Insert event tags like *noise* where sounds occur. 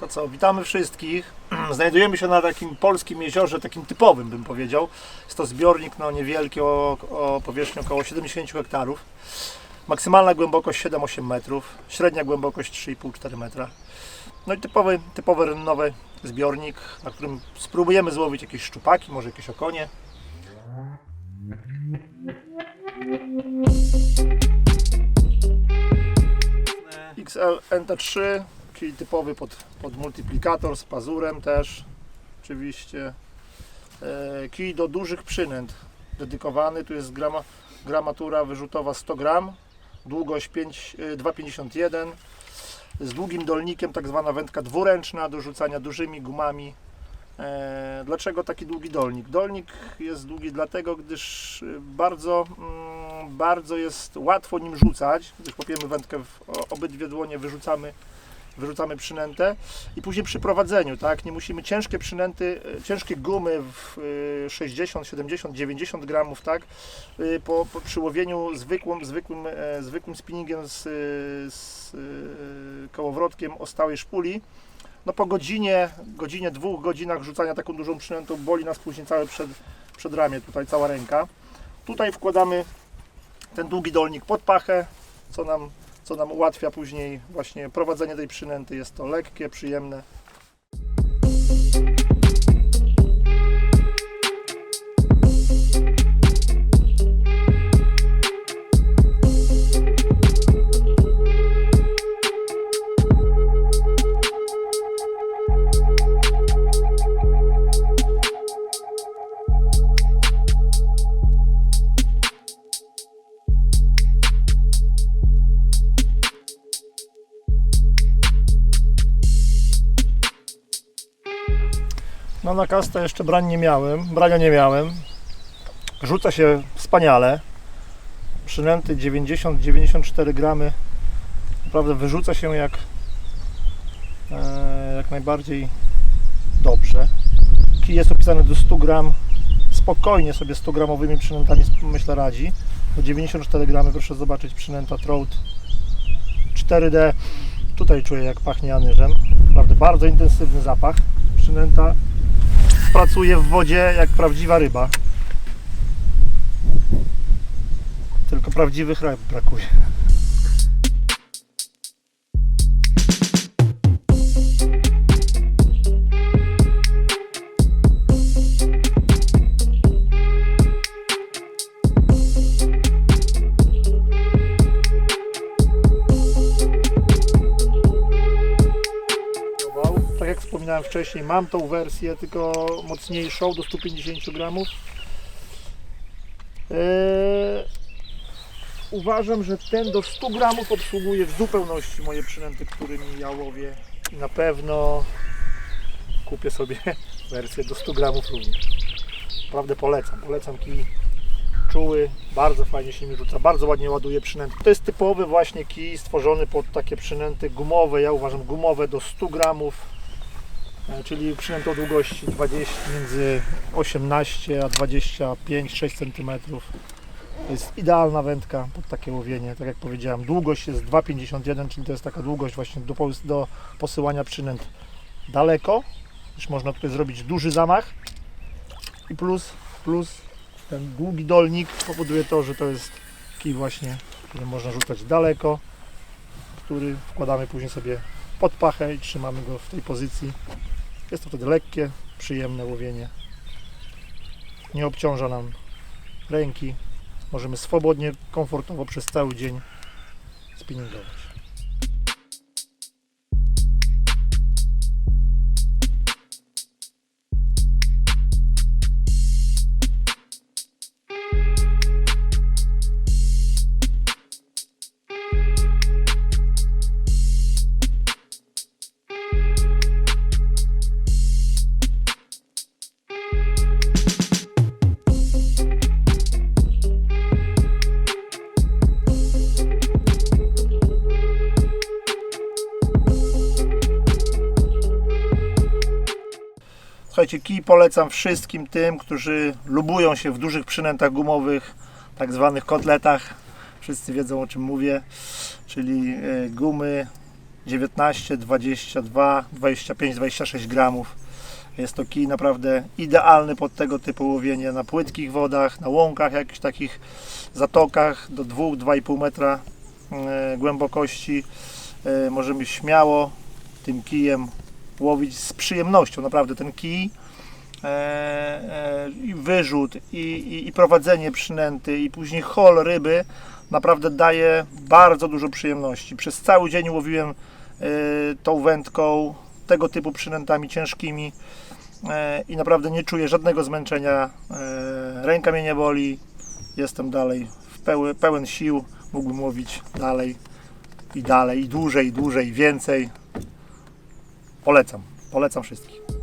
To co, witamy wszystkich. *clears throat* Znajdujemy się na takim polskim jeziorze, takim typowym bym powiedział. Jest to zbiornik no, niewielki o, o powierzchni około 70 hektarów. Maksymalna głębokość 7-8 metrów, średnia głębokość 3,5-4 metra. No i typowy, typowy rynnowy zbiornik, na którym spróbujemy złowić jakieś szczupaki, może jakieś okonie. XL NT3, czyli typowy pod, pod multiplikator z pazurem też, oczywiście. E, kij do dużych przynęt dedykowany, tu jest grama, gramatura wyrzutowa 100 gram, długość 5, e, 2,51 z długim dolnikiem, tak zwana wędka dwuręczna do rzucania dużymi gumami. E, Dlaczego taki długi dolnik? Dolnik jest długi dlatego, gdyż bardzo, mm, bardzo jest łatwo nim rzucać, gdyż łapiemy wędkę w obydwie dłonie, wyrzucamy, wyrzucamy przynętę i później przy prowadzeniu, tak, nie musimy ciężkie przynęty, y, ciężkie gumy w y, 60, 70, 90 gramów, tak, y, po, po przy łowieniu zwykłym, zwykłym, e, zwykłym spinningiem z, z kołowrotkiem o stałej szpuli, no po godzinie, godzinie, dwóch godzinach rzucania taką dużą przynętą boli nas później całe przed, przedramię, tutaj cała ręka. Tutaj wkładamy ten długi dolnik pod pachę, co nam, co nam ułatwia później właśnie prowadzenie tej przynęty. Jest to lekkie, przyjemne. No na kastę jeszcze brań nie miałem, brania nie miałem. Rzuca się wspaniale. Przynęty 90-94 gramy. Naprawdę wyrzuca się jak, e, jak najbardziej dobrze. Kij jest opisany do 100 gram. Spokojnie sobie 100 gramowymi przynętami myślę radzi. Do 94 gramy proszę zobaczyć przynęta Trout 4D. Tutaj czuję jak pachnie anyżem. Naprawdę bardzo intensywny zapach. Przynęta pracuje w wodzie jak prawdziwa ryba. Tylko prawdziwych ryb brakuje. Wspominałem wcześniej, mam tą wersję, tylko mocniejszą, do 150 gramów. Eee, uważam, że ten do 100 gramów obsługuje w zupełności moje przynęty, którymi ja łowię. I na pewno kupię sobie *laughs* wersję do 100 gramów również. Naprawdę polecam. Polecam kij czuły, bardzo fajnie się mi rzuca, bardzo ładnie ładuje przynęty. To jest typowy właśnie kij stworzony pod takie przynęty gumowe, ja uważam gumowe do 100 gramów, czyli przynęty o długości 20, między 18 a 25-6 cm. To jest idealna wędka pod takie łowienie, tak jak powiedziałem. Długość jest 2,51, czyli to jest taka długość właśnie do, do posyłania przynęt daleko, już można tutaj zrobić duży zamach i plus, plus ten długi dolnik powoduje to, że to jest kij właśnie, który można rzucać daleko, który wkładamy później sobie pod pachę i trzymamy go w tej pozycji. Jest to wtedy lekkie, przyjemne łowienie. Nie obciąża nam ręki. Możemy swobodnie, komfortowo przez cały dzień spinningować. Słuchajcie, kij polecam wszystkim tym, którzy lubują się w dużych przynętach gumowych, tak zwanych kotletach. Wszyscy wiedzą o czym mówię, czyli e, gumy 19, 22, 25, 26 gramów. Jest to kij naprawdę idealny pod tego typu łowienie na płytkich wodach, na łąkach, jakichś takich zatokach do 2-2,5 metra e, głębokości. E, możemy śmiało tym kijem łowić z przyjemnością. Naprawdę ten kij e, e, i wyrzut i, i, i prowadzenie przynęty i później hol ryby naprawdę daje bardzo dużo przyjemności. Przez cały dzień łowiłem e, tą wędką tego typu przynętami ciężkimi e, i naprawdę nie czuję żadnego zmęczenia. E, Ręka mnie nie boli, jestem dalej peły, pełen sił, mógłbym łowić dalej i dalej, i dłużej, i dłużej, więcej. Polecam, polecam wszystkim.